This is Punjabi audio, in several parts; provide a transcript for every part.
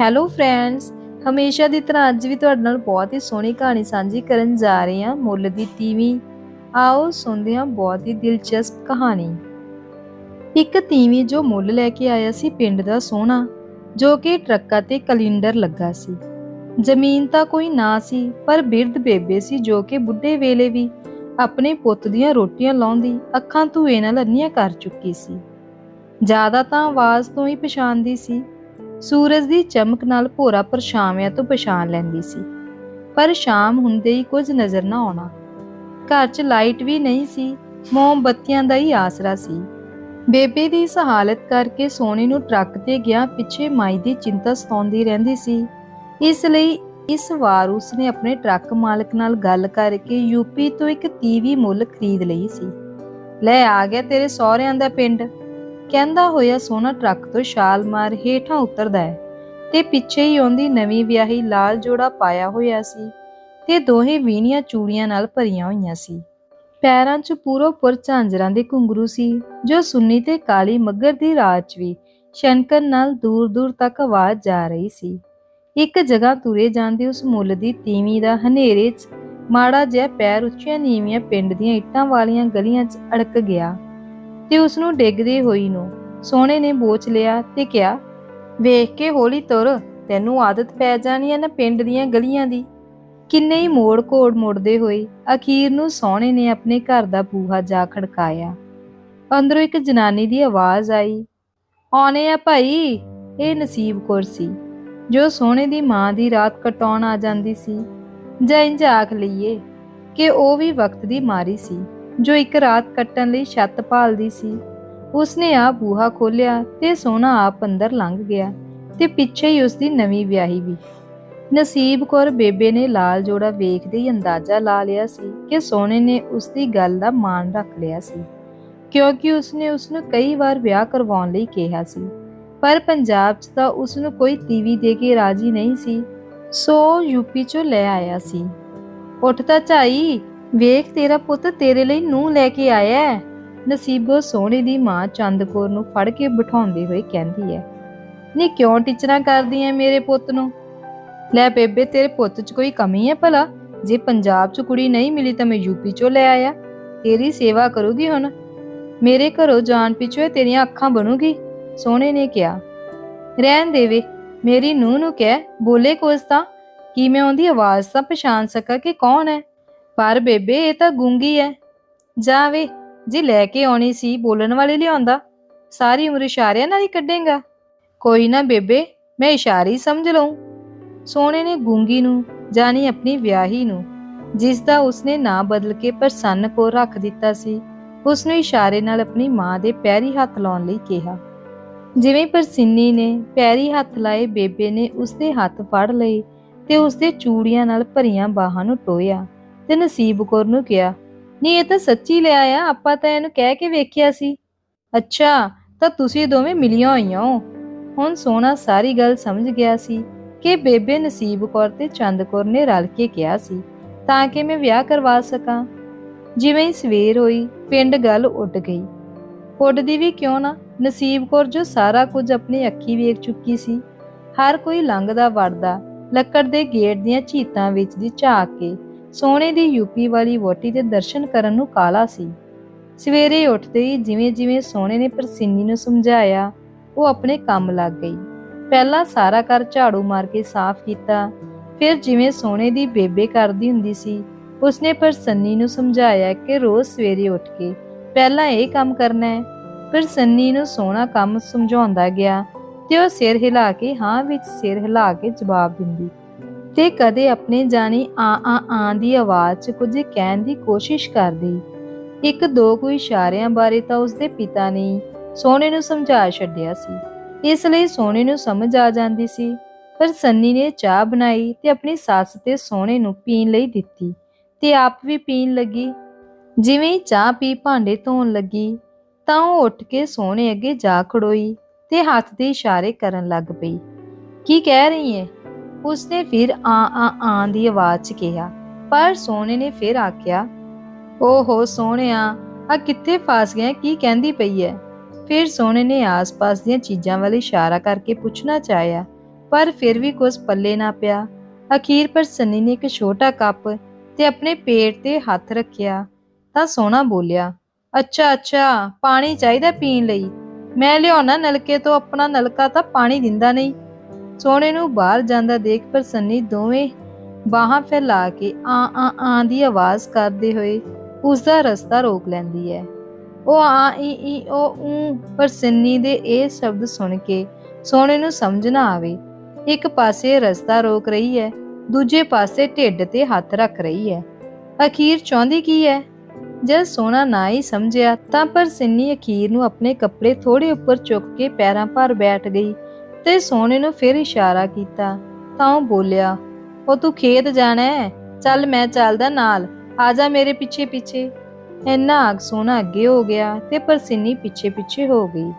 ਹੈਲੋ ਫਰੈਂਡਸ ਹਮੇਸ਼ਾ ਦੀ ਤਰ੍ਹਾਂ ਅੱਜ ਵੀ ਤੁਹਾਡੇ ਨਾਲ ਬਹੁਤ ਹੀ ਸੋਹਣੀ ਕਹਾਣੀ ਸਾਂਝੀ ਕਰਨ ਜਾ ਰਹੇ ਹਾਂ, ਮੁੱਲ ਦੀ ਤੀਵੀਂ। ਆਓ ਸੁਣਦੇ ਹਾਂ ਬਹੁਤ ਹੀ ਦਿਲਚਸਪ ਕਹਾਣੀ। ਇੱਕ ਤੀਵੀਂ ਜੋ ਮੁੱਲ ਲੈ ਕੇ ਆਇਆ ਸੀ ਪਿੰਡ ਦਾ ਸੋਹਣਾ ਜੋ ਕਿ ਟਰੱਕਾਂ ਤੇ ਕੈਲੰਡਰ ਲੱਗਾ ਸੀ। ਜ਼ਮੀਨ ਤਾਂ ਕੋਈ ਨਾ ਸੀ, ਪਰ ਬਿਰਧ ਬੇਬੇ ਸੀ ਜੋ ਕਿ ਬੁੱਢੇ ਵੇਲੇ ਵੀ ਆਪਣੇ ਪੁੱਤ ਦੀਆਂ ਰੋਟੀਆਂ ਲਾਉਂਦੀ, ਅੱਖਾਂ ਧੂਏ ਨਾਲ ਅੰਨੀਆਂ ਕਰ ਚੁੱਕੀ ਸੀ। ਜ਼ਿਆਦਾ ਤਾਂ ਆਵਾਜ਼ ਤੋਂ ਹੀ ਪਛਾਣਦੀ ਸੀ ਸੂਰਜ ਦੀ ਚਮਕ ਨਾਲ ਭੋਰਾ ਪਰਛਾਵਿਆਂ ਤੋਂ ਪਛਾਣ ਲੈਂਦੀ ਸੀ। ਪਰ ਸ਼ਾਮ ਹੁੰਦੇ ਹੀ ਕੁਝ ਨਜ਼ਰ ਨਾ ਆਉਣਾ। ਘਰ 'ਚ ਲਾਈਟ ਵੀ ਨਹੀਂ ਸੀ, ਮੋਮਬੱਤੀਆਂ ਦਾ ਹੀ ਆਸਰਾ ਸੀ। ਬੇਬੇ ਦੀ ਇਸ ਹਾਲਤ ਕਰਕੇ ਸੋਨੀ ਨੂੰ ਟਰੱਕ ਤੇ ਗਿਆ, ਪਿੱਛੇ ਮਾਈ ਦੀ ਚਿੰਤਾ ਸਤਾਉਂਦੀ ਰਹਿੰਦੀ ਸੀ। ਇਸ ਲਈ ਇਸ ਵਾਰ ਉਸਨੇ ਆਪਣੇ ਟਰੱਕ ਮਾਲਕ ਨਾਲ ਗੱਲ ਕਰਕੇ ਯੂਪੀ ਤੋਂ ਇੱਕ ਟੀਵੀ ਮੁੱਲ ਖਰੀਦ ਲਈ ਸੀ। ਲੈ ਆ ਗਿਆ ਤੇਰੇ ਸਹੁਰਿਆਂ ਦਾ ਪਿੰਡ। ਕਹਿੰਦਾ ਹੋਇਆ ਸੋਨਾ ਟਰੱਕ ਤੋਂ ਛਾਲ ਮਾਰ ਹੇਠਾਂ ਉਤਰਦਾ ਹੈ ਤੇ ਪਿੱਛੇ ਹੀ ਆਉਂਦੀ ਨਵੀਂ ਵਿਆਹੀ ਲਾਲ ਜੋੜਾ ਪਾਇਆ ਹੋਇਆ ਸੀ ਤੇ ਦੋਹੇ ਵੀਣੀਆਂ ਚੂੜੀਆਂ ਨਾਲ ਭਰੀਆਂ ਹੋਈਆਂ ਸੀ। ਪੈਰਾਂ 'ਚ ਪੂਰੋ ਪੁਰ ਝਾਂਜਰਾਂ ਦੇ ਘੁੰਗਰੂ ਸੀ, ਜੋ ਸੁੰਨੀ ਤੇ ਕਾਲੀ ਮੱਗਰ ਦੀ ਰਾਤ 'ਚ ਵੀ ਸ਼ਨਕਨ ਨਾਲ ਦੂਰ-ਦੂਰ ਤੱਕ ਆਵਾਜ਼ ਜਾ ਰਹੀ ਸੀ। ਇੱਕ ਜਗ੍ਹਾ ਤੁਰੇ ਜਾਂਦੇ ਉਸ ਮੁੱਲ ਦੀ ਤੀਵੀਂ ਦਾ ਹਨੇਰੇ 'ਚ ਮਾੜਾ ਜਿਹਾ ਪੈਰ ਉੱਚੀਆਂ ਨੀਵੀਆਂ ਪਿੰਡ ਦੀਆਂ ਇੱਟਾਂ ਵਾਲੀਆਂ ਗਲੀਆਂ 'ਚ ਅੜਕ ਗਿਆ। ਤੇ ਉਸ ਨੂੰ ਡਿੱਗਦੇ ਹੋਈ ਨੂੰ ਸੋਹਣੇ ਨੇ ਬੋਚ ਲਿਆ ਤੇ ਕਿਹਾ, ਵੇਖ ਕੇ ਹੌਲੀ ਤੁਰ, ਤੈਨੂੰ ਆਦਤ ਪੈ ਜਾਣੀ ਹੈ ਨਾ ਪਿੰਡ ਦੀਆਂ ਗਲੀਆਂ ਦੀ। ਕਿੰਨੇ ਹੀ ਮੋੜ ਕੋੜ ਮੁੜਦੇ ਹੋਏ ਅਖੀਰ ਨੂੰ ਸੋਹਣੇ ਨੇ ਆਪਣੇ ਘਰ ਦਾ ਬੂਹਾ ਜਾ ਖੜਕਾਇਆ। ਅੰਦਰੋਂ ਇੱਕ ਜਨਾਨੀ ਦੀ ਆਵਾਜ਼ ਆਈ, ਆਉਣੇ ਆ ਭਾਈ। ਇਹ ਨਸੀਬ ਕੌਰ ਸੀ, ਜੋ ਸੋਹਣੇ ਦੀ ਮਾਂ ਦੀ ਰਾਤ ਕਟਾਉਣ ਆ ਜਾਂਦੀ ਸੀ। ਜਾਂ ਇੰਜ ਆਖ ਲਈਏ ਕਿ ਉਹ ਵੀ ਵਕਤ ਦੀ ਮਾਰੀ ਸੀ। ਜੋ ਇੱਕ ਰਾਤ ਕੱਟਣ ਲਈ ਛੱਤ ਭਾਲਦੀ ਸੀ। ਉਸਨੇ ਆ ਬੂਹਾ ਖੋਲਿਆ ਤੇ ਸੋਨਾ ਆਪ ਅੰਦਰ ਲੰਘ ਗਿਆ ਤੇ ਪਿੱਛੇ ਹੀ ਉਸਦੀ ਨਵੀਂ ਵਿਆਹੀ ਵੀ। ਨਸੀਬ ਕੌਰ ਬੇਬੇ ਨੇ ਲਾਲ ਜੋੜਾ ਵੇਖਦੇ ਹੀ ਅੰਦਾਜ਼ਾ ਲਾ ਲਿਆ ਸੀ ਕਿ ਸੋਨੇ ਨੇ ਉਸਦੀ ਗੱਲ ਦਾ ਮਾਣ ਰੱਖ ਲਿਆ ਸੀ। ਕਿਉਂਕਿ ਉਸਨੇ ਉਸਨੂੰ ਕਈ ਵਾਰ ਵਿਆਹ ਕਰਵਾਉਣ ਲਈ ਕਿਹਾ ਸੀ। ਪਰ ਪੰਜਾਬ 'ਚ ਤਾਂ ਉਸਨੂੰ ਕੋਈ ਤੀਵੀ ਦੇ ਕੇ ਰਾਜੀ ਨਹੀਂ ਸੀ। ਸੋ ਯੂਪੀ 'ਚੋਂ ਲੈ ਆਇਆ ਸੀ। ਉੱਠ ਤਾਂ ਝਾਈ ਵੇਖ ਤੇਰਾ ਪੁੱਤ ਤੇਰੇ ਲਈ ਨੂੰ ਲੈ ਕੇ ਆਇਆ ਹੈ। ਨਸੀਬੋ ਸੋਹਣੇ ਦੀ ਮਾਂ ਚੰਦਕੌਰ ਨੂੰ ਫੜ ਕੇ ਬਿਠਾਉਂਦੇ ਹੋਏ ਕਹਿੰਦੀ ਹੈ। ਨੀ ਕਿਉਂ ਟੀਚਰਾਂ ਕਰਦੀ ਐ ਮੇਰੇ ਪੁੱਤ ਨੂੰ? ਲੈ ਬੇਬੇ, ਤੇਰੇ ਪੁੱਤ 'ਚ ਕੋਈ ਕਮੀ ਹੈ ਭਲਾ? ਜੇ ਪੰਜਾਬ 'ਚ ਕੁੜੀ ਨਹੀਂ ਮਿਲੀ ਤਾਂ ਮੈਂ ਯੂਪੀ 'ਚੋਂ ਲੈ ਆਇਆ। ਤੇਰੀ ਸੇਵਾ ਕਰੂਗੀ ਹੁਣ। ਮੇਰੇ ਘਰੋਂ ਜਾਣ ਪਿੱਛੋਂ ਤੇਰੀਆਂ ਅੱਖਾਂ ਬਣੂਗੀ, ਸੋਹਣੇ ਨੇ ਕਿਹਾ। ਰਹਿਣ ਦੇਵੇ ਮੇਰੀ ਨੂੰਹ ਨੂੰ ਕਹਿ, ਬੋਲੇ ਕੁਝ ਤਾਂ? ਕਿ ਮੈਂ ਉਹਦੀ ਆਵਾਜ਼ ਤਾਂ ਪਛਾਣ ਸਕਾਂ ਕਿ ਕੌਣ ਹੈ ਪਰ ਬੇਬੇ, ਇਹ ਤਾਂ ਗੂੰਗੀ ਹੈ ਜਾਵੇ ਜੇ ਲੈ ਕੇ ਆਉਣੀ ਸੀ, ਬੋਲਣ ਵਾਲੇ ਲਿਆਉਂਦਾ। ਸਾਰੀ ਉਮਰ ਇਸ਼ਾਰਿਆਂ ਨਾਲ ਹੀ ਕੱਢੇਗਾ। ਕੋਈ ਨਾ ਬੇਬੇ, ਮੈਂ ਇਸ਼ਾਰੇ ਹੀ ਸਮਝ ਲਵਾਂ ਸੋਹਣੇ ਨੇ ਗੂੰਗੀ ਨੂੰ ਜਾਨੀ ਆਪਣੀ ਵਿਆਹੀ ਨੂੰ, ਜਿਸ ਦਾ ਉਸਨੇ ਨਾਂ ਬਦਲ ਕੇ ਪ੍ਰਸੰਨ ਕੋ ਰੱਖ ਦਿੱਤਾ ਸੀ ਉਸ ਨੂੰ ਇਸ਼ਾਰੇ ਨਾਲ ਆਪਣੀ ਮਾਂ ਦੇ ਪੈਰੀ ਹੱਥ ਲਾਉਣ ਲਈ ਕਿਹਾ। ਜਿਵੇਂ ਪਰਸਿੰਨੀ ਨੇ ਪੈਰੀ ਹੱਥ ਲਾਏ, ਬੇਬੇ ਨੇ ਉਸਦੇ ਹੱਥ ਫੜ ਲਏ ਤੇ ਉਸਦੇ ਚੂੜੀਆਂ ਨਾਲ ਭਰੀਆਂ ਬਾਹਾਂ ਨੂੰ ਟੋਇਆ ਤੇ ਨਸੀਬ ਕੌਰ ਨੂੰ ਕਿਹਾ ਨਹੀਂ ਇਹ ਤਾਂ ਸੱਚੀ ਲਿਆ ਆ, ਆਪਾਂ ਤਾਂ ਇਹਨੂੰ ਕਹਿ ਕੇ ਵੇਖਿਆ ਸੀ। ਅੱਛਾ, ਤਾਂ ਤੁਸੀਂ ਦੋਵੇਂ ਮਿਲੀਆਂ ਹੋਈਆਂ ਹੋ? ਹੁਣ ਸੋਨਾ ਸਾਰੀ ਗੱਲ ਸਮਝ ਗਿਆ ਸੀ ਕਿ ਬੇਬੇ ਨਸੀਬ ਕੌਰ ਤੇ ਚੰਦ ਕੌਰ ਨੇ ਰਲ ਕੇ ਕਿਹਾ ਸੀ, ਤਾਂ ਕਿ ਮੈਂ ਵਿਆਹ ਕਰਵਾ ਸਕਾਂ। ਜਿਵੇਂ ਹੀ ਸਵੇਰ ਹੋਈ, ਪਿੰਡ ਗੱਲ ਉੱਡ ਗਈ। ਉੱਡਦੀ ਵੀ ਕਿਉਂ ਨਾ? ਨਸੀਬ ਕੌਰ ਜੋ ਸਾਰਾ ਕੁਝ ਆਪਣੀ ਅੱਖੀ ਵੇਖ ਚੁੱਕੀ ਸੀ, ਹਰ ਕੋਈ ਲੰਘਦਾ ਵੜਦਾ ਲੱਕੜ ਦੇ ਗੇਟ ਦੀਆਂ ਝੀਤਾਂ ਵਿੱਚ ਦੀ ਝਾਕ ਕੇ ਸੋਨੇ ਦੀ ਯੂਪੀ ਵਾਲੀ ਵੋਟੀ ਦੇ ਦਰਸ਼ਨ ਕਰਨ ਨੂੰ ਕਾਲਾ ਸੀ। ਸਵੇਰੇ ਉੱਠਦੇ ਹੀ ਜਿਵੇਂ ਜਿਵੇਂ ਸੋਹਣੇ ਨੇ ਪ੍ਰਸਿੰਨੀ ਨੂੰ ਸਮਝਾਇਆ, ਉਹ ਆਪਣੇ ਕੰਮ ਲੱਗ ਗਈ। ਪਹਿਲਾਂ ਸਾਰਾ ਘਰ ਝਾੜੂ ਮਾਰ ਕੇ ਸਾਫ਼ ਕੀਤਾ, ਫਿਰ ਜਿਵੇਂ ਸੋਹਣੇ ਦੀ ਬੇਬੇ ਕਰਦੀ ਹੁੰਦੀ ਸੀ, ਉਸਨੇ ਪ੍ਰਸੰਨੀ ਨੂੰ ਸਮਝਾਇਆ ਕਿ ਰੋਜ਼ ਸਵੇਰੇ ਉੱਠ ਕੇ ਪਹਿਲਾਂ ਇਹ ਕੰਮ ਕਰਨਾ ਹੈ। ਫਿਰ ਨੂੰ ਸੋਹਣਾ ਕੰਮ ਸਮਝਾਉਂਦਾ ਗਿਆ ਤੇ ਉਹ ਸਿਰ ਹਿਲਾ ਕੇ ਹਾਂ ਵਿੱਚ ਸਿਰ ਹਿਲਾ ਕੇ ਜਵਾਬ ਦਿੰਦੀ। ਤੇ ਕਦੇ ਆਪਣੇ ਜਾਣੀ ਆ ਆ ਆ ਦੀ ਆਵਾਜ਼ 'ਚ ਕੁਝ ਕਹਿਣ ਦੀ ਕੋਸ਼ਿਸ਼ ਕਰਦੀ। ਇੱਕ ਦੋ ਕੋਈ ਇਸ਼ਾਰਿਆਂ ਬਾਰੇ ਤਾਂ ਉਸਦੇ ਪਿਤਾ ਨੇ ਸੋਨੇ ਨੂੰ ਸਮਝਾ ਛੱਡਿਆ ਸੀ। ਇਸ ਲਈ ਸੋਨੇ ਨੂੰ ਸਮਝ ਆ ਜਾਂਦੀ ਸੀ। ਪਰ ਸੰਨੀ ਨੇ ਚਾਹ ਬਣਾਈ ਤੇ ਆਪਣੀ ਸੱਸ ਤੇ ਸੋਨੇ ਨੂੰ ਪੀਣ ਲਈ ਦਿੱਤੀ ਤੇ ਆਪ ਵੀ ਪੀਣ ਲੱਗੀ। ਜਿਵੇਂ ਹੀ ਚਾਹ ਪੀ ਭਾਂਡੇ ਧੋਣ ਲੱਗੀ ਤਾਂ ਉਹ ਉੱਠ ਕੇ ਸੋਨੇ ਅੱਗੇ ਜਾ ਖੜੋਈ ਤੇ ਹੱਥ ਦੇ ਇਸ਼ਾਰੇ ਕਰਨ ਲੱਗ ਪਈ। ਕੀ ਕਹਿ ਰਹੀ ਹੈ ਉਸਨੇ ਫਿਰ ਆ ਆ ਆ ਦੀ ਆਵਾਜ਼ 'ਚ ਕਿਹਾ, ਪਰ ਸੋਹਣੇ ਨੇ ਫਿਰ ਆਖਿਆ, ਓਹੋ ਸੋਹਣਿਆ ਆ ਕਿੱਥੇ ਫਸ ਗਿਆ, ਕੀ ਕਹਿੰਦੀ ਪਈ ਹੈ ਫਿਰ ਸੋਹਣੇ ਨੇ ਆਸ-ਪਾਸ ਦੀਆਂ ਚੀਜ਼ਾਂ ਵੱਲ ਇਸ਼ਾਰਾ ਕਰਕੇ ਪੁੱਛਣਾ ਚਾਹਿਆ, ਪਰ ਫਿਰ ਵੀ ਕੁਝ ਪੱਲੇ ਨਾ ਪਿਆ। ਅਖੀਰ ਪਰ ਸੰਨੀ ਨੇ ਇੱਕ ਛੋਟਾ ਕੱਪ ਤੇ ਆਪਣੇ ਪੇਟ ਤੇ ਹੱਥ ਰੱਖਿਆ, ਤਾਂ ਸੋਹਣਾ ਬੋਲਿਆ, ਅੱਛਾ ਅੱਛਾ, ਪਾਣੀ ਚਾਹੀਦਾ ਪੀਣ ਲਈ, ਮੈਂ ਲਿਆਉਣਾ ਨਲਕੇ ਤੋਂ, ਆਪਣਾ ਨਲਕਾ ਤਾਂ ਪਾਣੀ ਦਿੰਦਾ ਨਹੀਂ। ਸੋਹਣੇ ਨੂੰ ਬਾਹਰ ਜਾਂਦਾ ਦੇਖ ਪ੍ਰਸੰਨੀ ਦੋਵੇਂ ਬਾਹਾਂ ਫੈਲਾ ਕੇ ਆ ਆ ਆ ਦੀ ਆਵਾਜ਼ ਕਰਦੇ ਹੋਏ ਉਸ ਦਾ ਰਸਤਾ ਰੋਕ ਲੈਂਦੀ ਹੈ। ਉਹ ਆ ਈ ਈ ਓ ਊ ਪਰ ਦੇ ਇਹ ਸ਼ਬਦ ਸੁਣ ਕੇ ਸੋਹਣੇ ਨੂੰ ਸਮਝ ਨਾ ਆਵੇ। ਇੱਕ ਪਾਸੇ ਰਸਤਾ ਰੋਕ ਰਹੀ ਹੈ, ਦੂਜੇ ਪਾਸੇ ਢਿੱਡ ਤੇ ਹੱਥ ਰੱਖ ਰਹੀ ਹੈ। ਅਖੀਰ ਚਾਹੁੰਦੀ ਕੀ ਹੈ? ਜਦ ਸੋਹਣਾ ਨਾ ਹੀ ਸਮਝਿਆ ਤਾਂ ਪਰ ਸਿੰਨੀ ਅਖੀਰ ਨੂੰ ਆਪਣੇ ਕੱਪੜੇ ਥੋੜੇ ਉੱਪਰ ਚੁੱਕ ਕੇ ਪੈਰਾਂ ਭਰ ਬੈਠ ਗਈ। ਤੇ ਸੋਹਣੇ ਨੂੰ ਫਿਰ ਇਸ਼ਾਰਾ ਕੀਤਾ, ਤਾਂ ਉਹ ਬੋਲਿਆ, ਉਹ ਤੂੰ ਖੇਤ ਜਾਣਾ ਹੈ? ਚੱਲ ਮੈਂ ਚੱਲਦਾ ਨਾਲ, ਆ ਜਾ ਮੇਰੇ ਪਿੱਛੇ ਪਿੱਛੇ ਇੰਨਾ ਆਗ ਸੋਹਣਾ ਅੱਗੇ ਹੋ ਗਿਆ ਤੇ ਪਰਸਿੰਨੀ ਪਿੱਛੇ ਪਿੱਛੇ ਹੋ ਗਈ।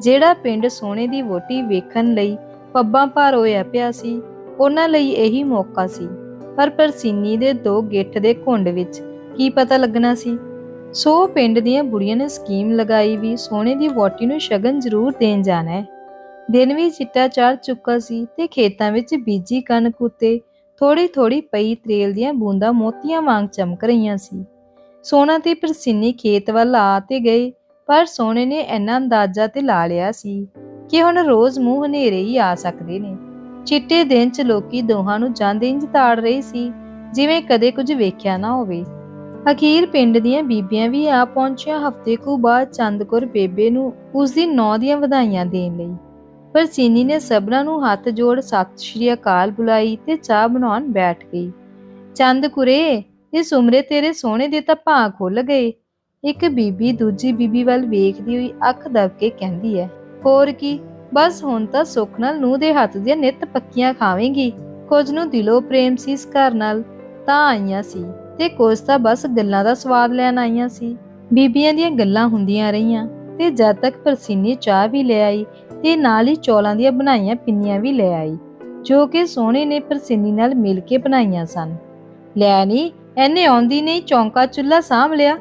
ਜਿਹੜਾ ਪਿੰਡ ਸੋਹਣੇ ਦੀ ਵੋਟੀ ਵੇਖਣ ਲਈ ਪੱਬਾਂ ਭਰ ਹੋਇਆ ਪਿਆ ਸੀ, ਉਹਨਾਂ ਲਈ ਇਹੀ ਮੌਕਾ ਸੀ। ਪਰ ਪਰਸਿੰਨੀ ਦੇ ਦੋ ਗਿੱਠ ਦੇ ਘੁੰਡ ਵਿੱਚ ਕੀ ਪਤਾ ਲੱਗਣਾ ਸੀ? ਸੋ ਪਿੰਡ ਦੀਆਂ ਬੁੜੀਆਂ ਨੇ ਸਕੀਮ ਲਗਾਈ ਵੀ ਸੋਹਣੇ ਦੀ ਵੋਟੀ ਨੂੰ ਸ਼ਗਨ ਜ਼ਰੂਰ ਦੇਣ ਜਾਣਾ ਹੈ। ਦਿਨ ਵੀ ਚਿੱਟਾ ਚੜ ਚੁੱਕਾ ਸੀ ਤੇ ਖੇਤਾਂ ਵਿੱਚ ਬੀਜੀ ਕਣਕ ਉੱਤੇ ਥੋੜੀ ਥੋੜੀ ਪਈ ਤਰੇਲ ਦੀਆਂ ਬੂੰਦਾਂ ਮੋਤੀਆਂ ਵਾਂਗ ਚਮਕ ਰਹੀਆਂ ਸੀ। ਸੋਨਾ ਤੇ ਪ੍ਰਸਿੰਨੀ ਖੇਤ ਵੱਲ ਆ ਤੇ ਗਏ, ਪਰ ਸੋਨੇ ਨੇ ਇੰਨਾ ਅੰਦਾਜ਼ਾ ਤੇ ਲਾ ਲਿਆ ਸੀ ਕਿ ਹੁਣ ਰੋਜ਼ ਮੂੰਹ ਹਨੇਰੇ ਹੀ ਆ ਸਕਦੇ ਨੇ। ਚਿੱਟੇ ਦਿਨ ਚ ਲੋਕੀ ਦੋਹਾਂ ਨੂੰ ਜਾਂਦੇ ਇੰਜ ਤਾੜ ਰਹੇ ਸੀ, ਜਿਵੇਂ ਕਦੇ ਕੁਝ ਵੇਖਿਆ ਨਾ ਹੋਵੇ। ਅਖੀਰ ਪਿੰਡ ਦੀਆਂ ਬੀਬੀਆਂ ਵੀ ਆ ਪਹੁੰਚੀਆਂ, ਹਫ਼ਤੇ ਕੁ ਬਾਅਦ ਚੰਦਕੌਰ ਬੇਬੇ ਨੂੰ ਉਸ ਦੀ ਨੌ ਦੀਆਂ ਵਧਾਈਆਂ ਦੇਣ ਲਈ। ਪਰ ਸੀਨੀ ਨੇ ਸਭਨਾਂ ਨੂੰ ਹੱਥ ਜੋੜ ਸਤਿ ਸ਼੍ਰੀ ਅਕਾਲ ਬੁਲਾਈ ਤੇ ਚਾਹ ਬਣਾਉਣ ਬੈਠ ਗਈ। ਚੰਦ ਕੁਰੇ, ਇਸ ਉਮਰੇ ਤੇਰੇ ਸੋਹਣੇ ਦੇ ਤਾਂ ਭਾਂ ਖੁੱਲ ਗਏ। ਇੱਕ ਬੀਬੀ ਦੂਜੀ ਬੀਬੀ ਵੱਲ ਵੇਖਦੀ ਹੋਈ ਅੱਖ ਦਬ ਕੇ ਕਹਿੰਦੀ ਹੈ, ਹੋਰ ਕੀ, ਬਸ ਹੁਣ ਤਾਂ ਸੁੱਖ ਨਾਲ ਨੂੰਹ ਦੇ ਹੱਥ ਦੀਆਂ ਨਿੱਤ ਪੱਕੀਆਂ ਖਾਵੇਂਗੀ। ਕੁਝ ਨੂੰ ਦਿਲੋਂ ਪ੍ਰੇਮ ਸੀ ਇਸ ਘਰ ਨਾਲ, ਤਾਂ ਆਈਆਂ ਸੀ ਤੇ ਕੁਝ ਤਾਂ ਬਸ ਗੱਲਾਂ ਦਾ ਸਵਾਦ ਲੈਣ ਆਈਆਂ ਸੀ। ਬੀਬੀਆਂ ਦੀਆਂ ਗੱਲਾਂ ਹੁੰਦੀਆਂ ਰਹੀਆਂ ਤੇ ਜਦ ਤੱਕ ਪਰਸੀਨੀ ਚਾਹ ਵੀ ਲੈ ਆਈ ਤੇ ਨਾਲ ਹੀ ਚੌਲਾਂ ਦੀਆਂ ਬਣਾਈਆਂ ਪਿੰਨੀਆਂ ਵੀ ਲੈ ਆਈ, ਜੋ ਕਿ ਸੋਹਣੇ ਨੇ ਪਰਸੀਨੀ ਨਾਲ ਮਿਲ ਕੇ ਬਣਾਈਆਂ ਸਨ। ਲੈ ਨਹੀਂ ਐਨੇ ਆਉਂਦੀ ਨਹੀਂ, ਚੌਂਕਾ ਚੁੱਲਾ ਸਾਂਭ ਲਿਆ।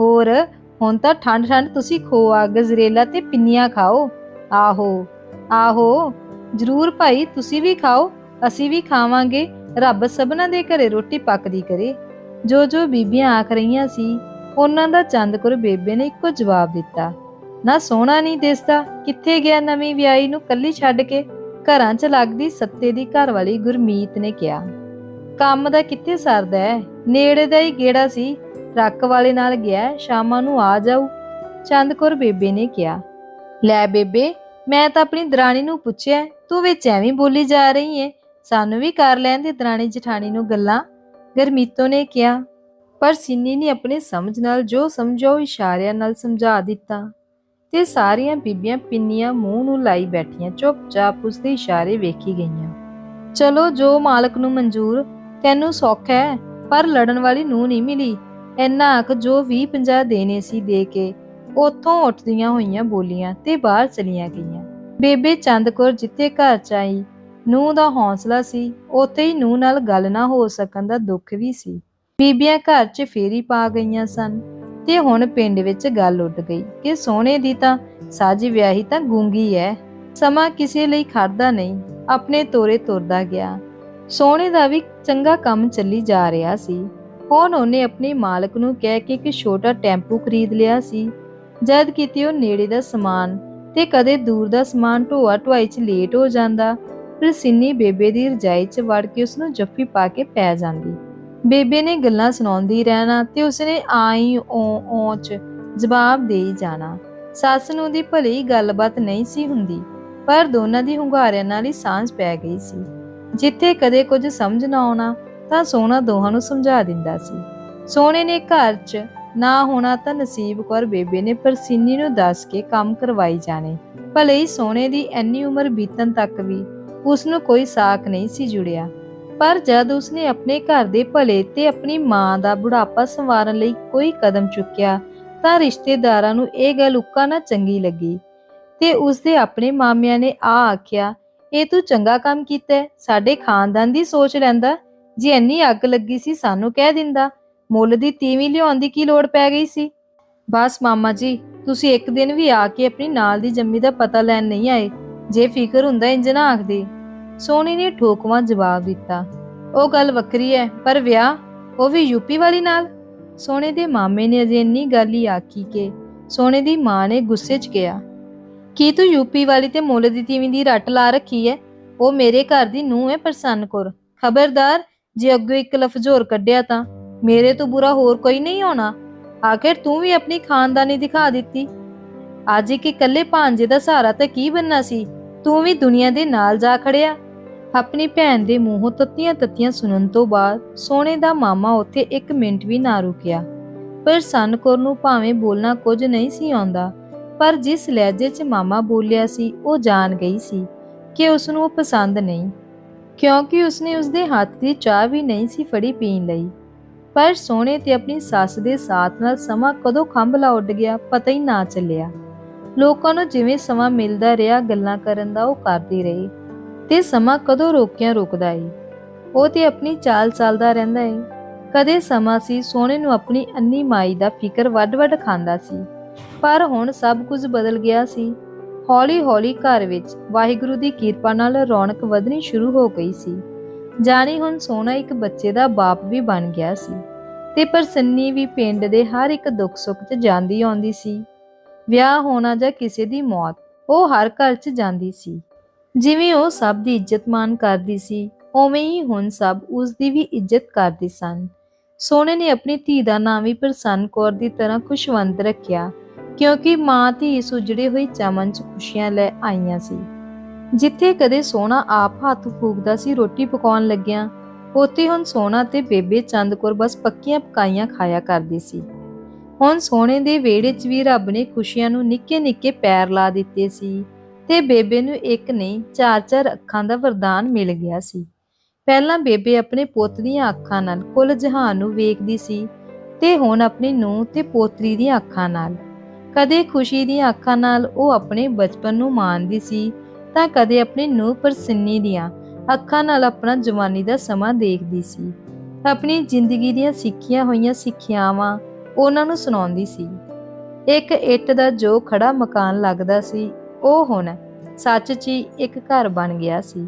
ਹੋਰ, ਹੁਣ ਤਾਂ ਠੰਡ ਠੰਡ ਤੁਸੀਂ ਖੋਆ, ਗਜਰੇਲਾ ਤੇ ਪਿੰਨੀਆਂ ਖਾਓ। ਆਹੋ ਆਹੋ, ਜ਼ਰੂਰ ਭਾਈ, ਤੁਸੀਂ ਵੀ ਖਾਓ, ਅਸੀਂ ਵੀ ਖਾਵਾਂਗੇ, ਰੱਬ ਸਭਨਾਂ ਦੇ ਘਰੇ ਰੋਟੀ ਪੱਕਦੀ ਕਰੇ। ਜੋ ਜੋ ਬੀਬੀਆਂ ਆਖ ਰਹੀਆਂ ਸੀ, ਉਹਨਾਂ ਦਾ ਚੰਦਕੁਰ ਬੇਬੇ ਨੇ ਇੱਕੋ ਜਵਾਬ ਦਿੱਤਾ। ਨਾ ਸੋਹਣਾ ਨਹੀਂ ਦਿਸਦਾ। ਕਿੱਥੇ ਗਿਆ ਨਵੀਂ ਵਿਆਹੀ ਨੂੰ ਕੱਲੀ ਛੱਡ ਕੇ? ਘਰਾਂ 'ਚ ਲੱਗਦੀ ਸੱਤੇ ਦੀ ਘਰ ਵਾਲੀ ਗੁਰਮੀਤ ਨੇ ਕਿਹਾ। ਕੰਮ ਦਾ ਕਿੱਥੇ ਸਰਦਾ ਹੈ? ਨੇੜੇ ਦਾ ਹੀ ਗੇੜਾ ਸੀ। ਟਰੱਕ ਵਾਲੇ ਨਾਲ ਗਿਆ, ਸ਼ਾਮਾਂ ਨੂੰ ਆ ਜਾਊ। ਚੰਦਕੌਰ ਬੇਬੇ ਨੇ ਕਿਹਾ। ਲੈ ਬੇਬੇ, ਮੈਂ ਤਾਂ ਆਪਣੀ ਦਰਾਣੀ ਨੂੰ ਪੁੱਛਿਆ, ਤੂੰ ਵਿੱਚ ਐਵੇਂ ਬੋਲੀ ਜਾ ਰਹੀ ਏ? ਸਾਨੂੰ ਵੀ ਕਰ ਲੈਣ ਦੇ ਦਰਾਣੀ ਜਠਾਣੀ ਨੂੰ ਗੱਲਾਂ। ਗਰਮੀਤੋ ਨੇ ਕਿਹਾ। ਪਰ ਸਿੰਨੀ ਨੇ ਆਪਣੇ ਸਮਝ ਨਾਲ ਜੋ ਸਮਝਿਆ ਇਸ਼ਾਰਿਆਂ ਨਾਲ ਸਮਝਾ ਦਿੱਤਾ। ਤੇ ਸਾਰੀਆਂ ਬੀਬੀਆਂ ਪਿੰਨੀਆਂ ਮੂੰਹ ਨੂੰ ਲਾਈ ਬੈਠੀਆਂ, ਚੁੱਪਚਾਪ ਉਸ ਦੇ ਇਸ਼ਾਰੇ ਵੇਖੀ ਗਈਆਂ। ਚਲੋ ਜੋ ਮਾਲਕ ਨੂੰ ਮਨਜ਼ੂਰ, ਤੈਨੂੰ ਸੌਖ ਹੈ, ਪਰ ਲੜਨ ਵਾਲੀ ਨੂੰ ਨਹੀਂ ਮਿਲੀ। ਇੰਨਾ ਅੱਖ ਜੋ 20 50 ਦੇਣੇ ਸੀ ਦੇ ਕੇ ਉੱਥੋਂ ਉੱਠਦੀਆਂ ਹੋਈਆਂ ਬੋਲੀਆਂ ਤੇ ਬਾਹਰ ਚਲੀਆਂ ਗਈਆਂ। ਬੇਬੇ ਚੰਦਕੌਰ ਜਿੱਥੇ ਘਰ ਚ ਆਈ, ਨੂੰਹ ਦਾ ਹੌਸਲਾ ਸੀ, ਉੱਥੇ ਹੀ ਨੂੰਹ ਨਾਲ ਗੱਲ ਨਾ ਹੋ ਸਕਣ ਦਾ ਦੁੱਖ ਵੀ ਸੀ। ਬੀਬੀਆਂ ਘਰ 'ਚ ਫੇਰੀ ਪਾ ਗਈਆਂ ਸਨ। ਤੇ ਹੁਣ ਪਿੰਡ ਵਿੱਚ ਗੱਲ ਉੱਡ ਗਈ ਕਿ ਸੋਹਣੇ ਦੀ ਤਾਂ ਸਾਜੀ ਵਿਆਹੀ ਤਾਂ ਗੂੰਗੀ ਐ। ਸਮਾਂ ਕਿਸੇ ਲਈ ਖੜਦਾ ਨਹੀਂ, ਆਪਣੇ ਤੋਰੇ ਤੁਰਦਾ ਗਿਆ। ਸੋਹਣੇ ਦਾ ਵੀ ਚੰਗਾ ਕੰਮ ਚੱਲੀ ਜਾ ਰਿਹਾ ਸੀ। ਹੁਣ ਉਹਨੇ ਆਪਣੇ ਮਾਲਕ ਨੂੰ ਕਹਿ ਕੇ ਇੱਕ ਛੋਟਾ ਟੈਂਪੂ ਖਰੀਦ ਲਿਆ ਸੀ। ਜਦ ਕਿਤੇ ਉਹ ਨੇੜੇ ਦਾ ਸਮਾਨ ਤੇ ਕਦੇ ਦੂਰ ਦਾ ਸਮਾਨ ਢੋਆ ਢੁਆਈ 'ਚ ਲੇਟ ਹੋ ਜਾਂਦਾ, ਫਿਰ ਸਿੰਨੀ ਬੇਬੇ ਦੀ ਰਜਾਈ 'ਚ ਵੜ ਕੇ ਉਸ ਨੂੰ ਜੱਫੀ ਪਾ ਕੇ ਪੈ ਜਾਂਦੀ। ਬੇਬੇ ਨੇ ਗੱਲਾਂ ਸੁਣਾਉਂਦੀ ਰਹਿਣਾ ਤੇ ਉਸਨੇ ਆਈ ਓ ਓ 'ਚ ਜਵਾਬ ਦੇਈ ਜਾਣਾ। ਸੱਸ ਨੂੰ ਦੀ ਭਲੀ ਗੱਲਬਾਤ ਨਹੀਂ ਸੀ ਹੁੰਦੀ, ਪਰ ਦੋਨਾਂ ਦੀ ਹੁੰਗਾਰਿਆਂ ਨਾਲ ਹੀ ਸਾਂਝ ਪੈ ਗਈ ਸੀ। ਜਿੱਥੇ ਕਦੇ ਕੁਝ ਸਮਝ ਨਾ ਆਉਣਾ, ਤਾਂ ਸੋਨਾ ਦੋਹਾਂ ਨੂੰ ਸਮਝਾ ਦਿੰਦਾ ਸੀ। ਸੋਨੇ ਨੇ ਘਰ 'ਚ ਨਾ ਹੋਣਾ ਤਾਂ ਨਸੀਬ ਕੌਰ ਬੇਬੇ ਨੇ ਪਰਸੀਨੀ ਨੂੰ ਦੱਸ ਕੇ ਕੰਮ ਕਰਵਾਈ ਜਾਣੇ। ਭਲੇ ਹੀ ਸੋਨੇ ਦੀ ਇੰਨੀ ਉਮਰ ਬੀਤਣ ਤੱਕ ਵੀ ਉਸ ਨੂੰ ਕੋਈ ਸਾਖ ਨਹੀਂ ਸੀ ਜੁੜਿਆ। ਪਰ ਜਦ ਉਸਨੇ ਆਪਣੇ ਘਰ ਦੇ ਭਲੇ ਤੇ ਆਪਣੀ ਮਾਂ ਦਾ ਬੁਢਾਪਾ ਸੰਵਾਰਨ ਲਈ ਕੋਈ ਕਦਮ ਚੁੱਕਿਆ, ਤਾਂ ਰਿਸ਼ਤੇਦਾਰਾਂ ਨੂੰ ਇਹ ਗੱਲ ਉੱਕਾ ਨਾ ਚੰਗੀ ਲੱਗੀ ਤੇ ਉਸਦੇ ਆਪਣੇ ਮਾਮਿਆਂ ਨੇ ਆ ਆਖਿਆ, ਇਹ ਤੂੰ ਚੰਗਾ ਕੰਮ ਕੀਤਾ ਸਾਡੇ ਖਾਨਦਾਨ ਦੀ ਸੋਚ ਲੈਂਦਾ, ਜੇ ਇੰਨੀ ਅੱਗ ਲੱਗੀ ਸੀ ਸਾਨੂੰ ਕਹਿ ਦਿੰਦਾ, ਮੁੱਲ ਦੀ ਤੀਵੀਂ ਲਿਆਉਣ ਦੀ ਕੀ ਲੋੜ ਪੈ ਗਈ ਸੀ? ਬਸ ਮਾਮਾ ਜੀ, ਤੁਸੀਂ ਇੱਕ ਦਿਨ ਵੀ ਆ ਕੇ ਆਪਣੀ ਨਾਲ ਦੀ ਜੰਮੀ ਦਾ ਪਤਾ ਲੈਣ ਨਹੀਂ ਆਏ, ਜੇ ਫਿਕਰ ਹੁੰਦਾ ਇੰਜ ਨਾ ਆਖਦੇ। ਸੋਨੀ ਨੇ ਠੋਕਵਾਂ ਜਵਾਬ ਦਿੱਤਾ, ਉਹ ਗੱਲ ਵੱਖਰੀ ਹੈ ਪਰ ਵਿਆਹ, ਉਹ ਵੀ ਯੂਪੀ ਵਾਲੀ ਨਾਲ? ਸੋਨੇ ਦੇ ਮਾਮੇ ਨੇ ਅਜੇ ਇੰਨੀ ਗੱਲ ਹੀ ਆਖੀ ਕਿ ਸੋਨੇ ਦੀ ਮਾਂ ਨੇ ਗੁੱਸੇ 'ਚ ਕਿਹਾ, ਕੀ ਤੂੰ ਯੂਪੀ ਵਾਲੀ ਤੇ ਮੁੱਲ ਦੀ ਤੀਵੀਂ ਦੀ ਰੱਟ ਲਾ ਰੱਖੀ ਹੈ ਉਹ ਮੇਰੇ ਘਰ ਦੀ ਨੂੰਹ ਹੈ ਪ੍ਰਸੰਨ ਕੌਰ। ਖਬਰਦਾਰ, ਜੇ ਅੱਗੋਂ ਇੱਕ ਲਫ਼ਜ਼ ਹੋਰ ਕੱਢਿਆ ਤਾਂ? ਮੇਰੇ ਤੋਂ ਬੁਰਾ ਹੋਰ ਕੋਈ ਨਹੀਂ ਹੋਣਾ ਆਖਿਰ ਤੂੰ ਵੀ ਆਪਣੀ ਖਾਨਦਾਨੀ ਦਿਖਾ ਦਿੱਤੀ? ਅੱਜ ਇੱਕ ਇਕੱਲੇ ਭਾਂਜੇ ਦਾ ਸਹਾਰਾ ਤਾਂ ਕੀ ਬੰਨਾ ਸੀ? ਤੂੰ ਵੀ ਦੁਨੀਆ ਦੇ ਨਾਲ ਜਾ ਖੜਿਆ। ਆਪਣੀ ਭੈਣ ਦੇ ਮੂੰਹੋਂ ਤੱਤੀਆਂ ਤੱਤੀਆਂ ਸੁਣਨ ਤੋਂ ਬਾਅਦ ਸੋਨੇ ਦਾ ਮਾਮਾ ਉੱਥੇ ਇੱਕ ਮਿੰਟ ਵੀ ਨਾ ਰੁਕਿਆ। ਪਰ ਸਨਕੌਰ ਨੂੰ ਭਾਵੇਂ ਬੋਲਣਾ ਕੁਝ ਨਹੀਂ ਸੀ ਆਉਂਦਾ, ਪਰ ਜਿਸ ਲਹਿਜੇ 'ਚ ਮਾਮਾ ਬੋਲਿਆ ਸੀ, ਉਹ ਜਾਣ ਗਈ ਸੀ ਕਿ ਉਸ ਨੂੰ ਉਹ ਪਸੰਦ ਨਹੀਂ, ਕਿਉਂਕਿ ਉਸਨੇ ਉਸਦੇ ਹੱਥ ਦੀ ਚਾਹ ਵੀ ਨਹੀਂ ਸੀ ਫੜੀ ਪੀਣ ਲਈ। ਪਰ ਸੋਨੇ ਤੇ ਆਪਣੀ ਸੱਸ ਦੇ ਸਾਥ ਨਾਲ ਸਮਾਂ ਕਦੋਂ ਖੰਭਲਾ ਉੱਡ ਗਿਆ, ਪਤਾ ਹੀ ਨਾ ਚੱਲਿਆ। ਲੋਕਾਂ ਨੂੰ ਜਿਵੇਂ ਸਮਾਂ ਮਿਲਦਾ ਰਿਹਾ ਗੱਲਾਂ ਕਰਨ ਦਾ ਉਹ ਕਰਦੀ ਰਹੀ ਤੇ ਸਮਾਂ ਕਦੋਂ ਰੋਕਿਆ ਰੁਕਦਾ ਏ ਉਹ ਤੇ ਆਪਣੀ ਚਾਲ ਚੱਲਦਾ ਰਹਿੰਦਾ ਏ ਕਦੇ ਸਮਾਂ ਸੀ ਸੋਹਣੇ ਨੂੰ ਆਪਣੀ ਅੰਨੀ ਮਾਈ ਦਾ ਫਿਕਰ ਵੱਡ-ਵੱਡ ਖਾਂਦਾ ਸੀ। ਪਰ ਹੁਣ ਸਭ ਕੁਝ ਬਦਲ ਗਿਆ ਸੀ। ਹੌਲੀ-ਹੌਲੀ ਘਰ ਵਿੱਚ ਵਾਹਿਗੁਰੂ ਦੀ ਕਿਰਪਾ ਨਾਲ ਰੌਣਕ ਵਧਣੀ ਸ਼ੁਰੂ ਹੋ ਗਈ ਸੀ। ਜਾਣੀ ਹੁਣ ਸੋਨਾ ਇੱਕ ਬੱਚੇ ਦਾ ਬਾਪ ਵੀ ਬਣ ਗਿਆ ਸੀ। ਤੇ ਪ੍ਰਸੰਨੀ ਵੀ ਪਿੰਡ ਦੇ ਹਰ ਇੱਕ ਦੁੱਖ ਸੁੱਖ 'ਚ ਜਾਂਦੀ ਆਉਂਦੀ ਸੀ। ਵਿਆਹ ਹੋਣਾ ਜਾਂ ਕਿਸੇ ਦੀ ਮੌਤ, ਉਹ ਹਰ ਘਰ 'ਚ ਜਾਂਦੀ ਸੀ। ਜਿਵੇਂ ਉਹ ਸਭ ਦੀ ਇੱਜ਼ਤ ਮਾਨ ਕਰਦੀ ਸੀ, ਉਵੇਂ ਹੀ ਹੁਣ ਸਭ ਉਸ ਦੀ ਵੀ ਇੱਜ਼ਤ ਕਰਦੇ ਸਨ। ਸੋਨੇ ਨੇ ਆਪਣੀ ਧੀ ਦਾ ਨਾਮ ਵੀ ਪ੍ਰਸੰਨ ਕੌਰ ਦੀ ਤਰ੍ਹਾਂ ਖੁਸ਼ਵੰਤ ਰੱਖਿਆ, ਕਿਉਂਕਿ ਮਾਂ ਧੀ ਸੁਜੜੇ ਹੋਈ ਚਮਨ 'ਚ ਖੁਸ਼ੀਆਂ ਲੈ ਆਈਆਂ ਸੀ। ਜਿੱਥੇ ਕਦੇ ਸੋਨਾ ਆਪ ਹੱਥ ਫੂਕਦਾ ਸੀ, ਰੋਟੀ ਪਕਾਉਣ ਲੱਗਿਆਂ, ਉੱਥੇ ਹੁਣ ਸੋਨਾ ਤੇ ਬੇਬੇ ਚੰਦ ਕੌਰ ਬਸ ਪੱਕੀਆਂ ਪਕਾਈਆਂ ਖਾਇਆ ਕਰਦੀ ਸੀ। ਹੁਣ ਸੋਨੇ ਦੇ ਵਿਹੜੇ 'ਚ ਵੀ ਰੱਬ ਨੇ ਖੁਸ਼ੀਆਂ ਨੂੰ ਨਿੱਕੇ-ਨਿੱਕੇ ਪੈਰ ਲਾ ਦਿੱਤੇ ਸੀ ਤੇ ਬੇਬੇ ਨੂੰ ਇੱਕ ਨਹੀਂ ਚਾਰ-ਚਾਰ ਅੱਖਾਂ ਦਾ ਵਰਦਾਨ ਮਿਲ ਗਿਆ ਸੀ। ਪਹਿਲਾਂ ਬੇਬੇ ਆਪਣੇ ਪੁੱਤ ਦੀਆਂ ਅੱਖਾਂ ਨਾਲ ਕੁੱਲ ਜਹਾਨ ਨੂੰ ਵੇਖਦੀ ਸੀ ਤੇ ਹੁਣ ਆਪਣੀ ਨੂੰਹ ਤੇ ਪੋਤਰੀ ਦੀਆਂ ਅੱਖਾਂ ਨਾਲ। ਕਦੇ ਖੁਸ਼ੀ ਦੀਆਂ ਅੱਖਾਂ ਨਾਲ ਉਹ ਆਪਣੇ ਬਚਪਨ ਨੂੰ ਮਾਣਦੀ ਸੀ ਤਾਂ ਕਦੇ ਆਪਣੀ ਨੂੰਹ ਪਰਸੰਨੀ ਦੀਆਂ ਅੱਖਾਂ ਨਾਲ ਆਪਣਾ ਜਵਾਨੀ ਦਾ ਸਮਾਂ ਦੇਖਦੀ ਸੀ। ਆਪਣੀ ਜ਼ਿੰਦਗੀ ਦੀਆਂ ਸਿੱਖੀਆਂ ਹੋਈਆਂ ਸਿੱਖਿਆਵਾਂ ਉਹਨਾਂ ਨੂੰ ਸੁਣਾਉਂਦੀ ਸੀ। ਇੱਕ ਇੱਟ ਦਾ ਜੋ ਖੜਾ ਮਕਾਨ ਲੱਗਦਾ ਸੀ, ਉਹ ਹੁਣ ਸੱਚ 'ਚ ਹੀ ਇੱਕ ਘਰ ਬਣ ਗਿਆ ਸੀ,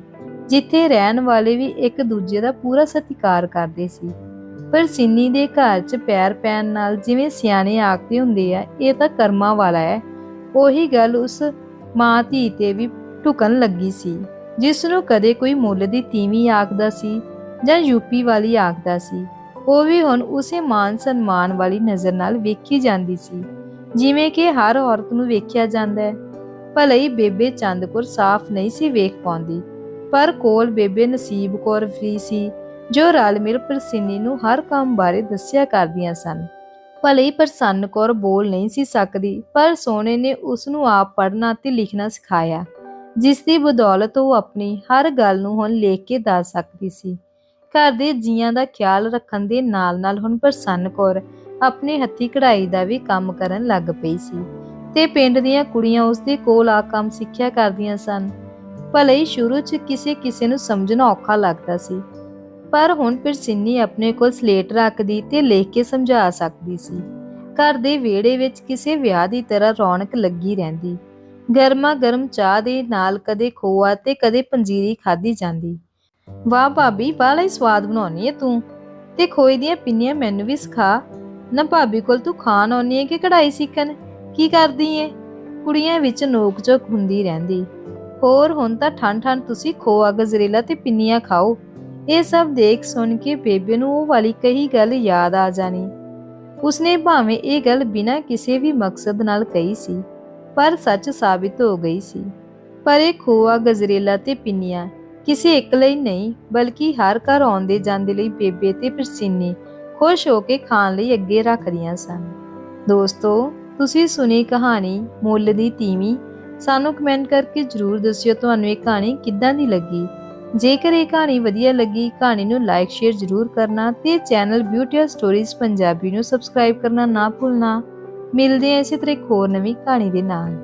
ਜਿੱਥੇ ਰਹਿਣ ਵਾਲੇ ਵੀ ਇੱਕ ਦੂਜੇ ਦਾ ਪੂਰਾ ਸਤਿਕਾਰ ਕਰਦੇ ਸੀ। ਪਰ ਸਿੰਨੀ ਦੇ ਘਰ 'ਚ ਪੈਰ ਪੈਣ ਨਾਲ ਜਿਵੇਂ ਸਿਆਣੇ ਆਖਦੇ ਹੁੰਦੇ ਆ, ਇਹ ਤਾਂ ਕਰਮਾਂ ਵਾਲਾ ਹੈ। ਉਹੀ ਗੱਲ ਉਸ ਮਾਂ ਧੀ ਤੇ ਵੀ ਢੁਕਣ ਲੱਗੀ ਸੀ ਜਿਸ ਨੂੰ ਕਦੇ ਕੋਈ ਮੁੱਲ ਦੀ ਤੀਵੀਂ ਆਖਦਾ ਸੀ ਜਾਂ ਯੂਪੀ ਵਾਲੀ ਆਖਦਾ ਸੀ। ਉਹ ਵੀ ਹੁਣ ਉਸੇ ਮਾਨ ਸਨਮਾਨ ਵਾਲੀ ਨਜ਼ਰ ਨਾਲ ਵੇਖੀ ਜਾਂਦੀ ਸੀ, ਜਿਵੇਂ ਕਿ ਹਰ ਔਰਤ ਨੂੰ ਵੇਖਿਆ ਜਾਂਦਾ ਹੈ। ਭਲੇ ਹੀ ਬੇਬੇ ਚੰਦਕੌਰ ਸਾਫ਼ ਨਹੀਂ ਸੀ ਵੇਖ ਪਾਉਂਦੀ, ਪਰ ਕੋਲ ਬੇਬੇ ਨਸੀਬ ਕੌਰ ਵੀ ਸੀ, ਜੋ ਰਲ ਮਿਲ ਪ੍ਰਸਿੰਨੀ ਨੂੰ ਹਰ ਕੰਮ ਬਾਰੇ ਦੱਸਿਆ ਕਰਦੀਆਂ ਸਨ। ਭਲੇ ਹੀ ਪ੍ਰਸੰਨ ਕੌਰ ਬੋਲ ਨਹੀਂ ਸੀ ਸਕਦੀ, ਪਰ ਸੋਨੇ ਨੇ ਉਸ ਨੂੰ ਆਪ ਪੜ੍ਹਨਾ ਤੇ ਲਿਖਣਾ ਸਿਖਾਇਆ, ਜਿਸ ਦੀ ਬਦੌਲਤ ਉਹ ਆਪਣੀ ਹਰ ਗੱਲ ਨੂੰ ਹੁਣ ਲਿਖ ਕੇ ਦੱਸ ਸਕਦੀ ਸੀ। ਘਰ ਦੇ ਜੀਆਂ ਦਾ ਖਿਆਲ ਰੱਖਣ ਦੇ ਨਾਲ-ਨਾਲ ਹੁਣ ਪ੍ਰਸੰਨ ਕੌਰ ਆਪਣੇ ਹੱਥੀ ਕਢਾਈ ਦਾ ਵੀ ਕੰਮ ਕਰਨ ਲੱਗ ਪਈ ਸੀ ਤੇ ਪਿੰਡ ਦੀਆਂ ਕੁੜੀਆਂ ਉਸ ਦੇ ਕੋਲ ਆ ਕੰਮ ਸਿੱਖਿਆ ਕਰਦੀਆਂ ਸਨ। ਭਲੇ ਹੀ ਸ਼ੁਰੂ 'ਚ ਕਿਸੇ ਕਿਸੇ ਨੂੰ ਸਮਝਣਾ ਔਖਾ ਲੱਗਦਾ ਸੀ, ਪਰ ਹੁਣ ਪ੍ਰਸਿੰਨੀ ਆਪਣੇ ਕੋਲ ਸਲੇਟ ਰੱਖਦੀ ਤੇ ਲਿਖ ਕੇ ਸਮਝਾ ਸਕਦੀ ਸੀ। ਘਰ ਦੇ ਵਿਹੜੇ ਵਿੱਚ ਕਿਸੇ ਵਿਆਹ ਦੀ ਤਰ੍ਹਾਂ ਰੌਣਕ ਲੱਗੀ ਰਹਿੰਦੀ। ਗਰਮਾ ਗਰਮ ਚਾਹ ਦੇ ਨਾਲ ਕਦੇ ਖੋਆ ਤੇ ਕਦੇ ਪੰਜੀਰੀ ਖਾਧੀ ਜਾਂਦੀ। ਵਾਹ ਭਾਬੀ ਬਾਲਾ ਹੀ ਸਵਾਦ ਬਣਾਉਣੀ ਏ ਤੂੰ। ਤੇ ਖੋਏ ਦੀਆਂ ਪਿੰਨੀਆਂ ਮੈਨੂੰ ਵੀ ਸਿਖਾ। ਨਾ ਭਾਬੀ ਕੋਲ ਤੂੰ ਖਾਣ ਆਉਣੀ ਏ ਕਿ ਕਢਾਈ ਸਿੱਖਣ? ਕੀ ਕਰਦੀ ਏ? ਕੁੜੀਆਂ ਵਿੱਚ ਨੋਕ ਝੋਕ ਹੁੰਦੀ ਰਹਿੰਦੀ। ਹੋਰ ਹੁਣ ਤਾਂ ਠੰਡ ਠੰਡ ਤੁਸੀਂ ਖੋਆ ਗਜਰੇਲਾ ਤੇ ਪਿੰਨੀਆਂ ਖਾਓ। ਇਹ ਸਭ ਦੇਖ ਸੁਣ ਕੇ ਬੇਬੇ ਨੂੰ ਉਹ ਵਾਲੀ ਕਹੀ ਗੱਲ ਯਾਦ ਆ ਜਾਣੀ। ਉਸਨੇ ਭਾਵੇਂ ਇਹ ਗੱਲ ਬਿਨਾਂ ਕਿਸੇ ਵੀ ਮਕਸਦ ਨਾਲ ਕਹੀ ਸੀ, ਪਰ ਸੱਚ ਸਾਬਿਤ ਹੋ ਗਈ ਸੀ। ਪਰ ਇਹ ਖੋਆ ਗਜਰੇਲਾ ਤੇ ਪਿੰਨੀਆਂ ਕਿਸੇ ਇੱਕ ਲਈ ਨਹੀਂ, ਬਲਕਿ ਹਰ ਘਰ ਆਉਂਦੇ ਜਾਂਦੇ ਲਈ ਬੇਬੇ ਤੇ ਪ੍ਰਸਿੰਨੀ ਖੁਸ਼ ਹੋ ਕੇ ਖਾਣ ਲਈ ਅੱਗੇ ਰੱਖਦੀਆਂ ਸਨ। ਦੋਸਤੋ, ਤੁਸੀਂ ਸੁਣੀ ਕਹਾਣੀ ਮੁੱਲ ਦੀ ਤੀਵੀਂ। ਸਾਨੂੰ ਕਮੈਂਟ ਕਰਕੇ ਜਰੂਰ ਦੱਸਿਓ ਤੁਹਾਨੂੰ ਇਹ ਕਹਾਣੀ ਕਿੱਦਾਂ ਦੀ ਲੱਗੀ। ਜੇਕਰ ਇਹ ਕਹਾਣੀ ਵਧੀਆ ਲੱਗੀ, ਕਹਾਣੀ ਨੂੰ ਲਾਈਕ ਸ਼ੇਅਰ ਜਰੂਰ ਕਰਨਾ ਤੇ ਚੈਨਲ ਬਿਊਟੀ ਸਟੋਰੀਜ਼ ਪੰਜਾਬੀ ਨੂੰ ਸਬਸਕ੍ਰਾਈਬ ਕਰਨਾ ਨਾ ਭੁੱਲਣਾ। ਮਿਲਦੇ ਹਾਂ ਇਸੇ ਤਰ੍ਹਾਂ ਇੱਕ ਹੋਰ ਨਵੀਂ ਕਹਾਣੀ ਦੇ ਨਾਲ।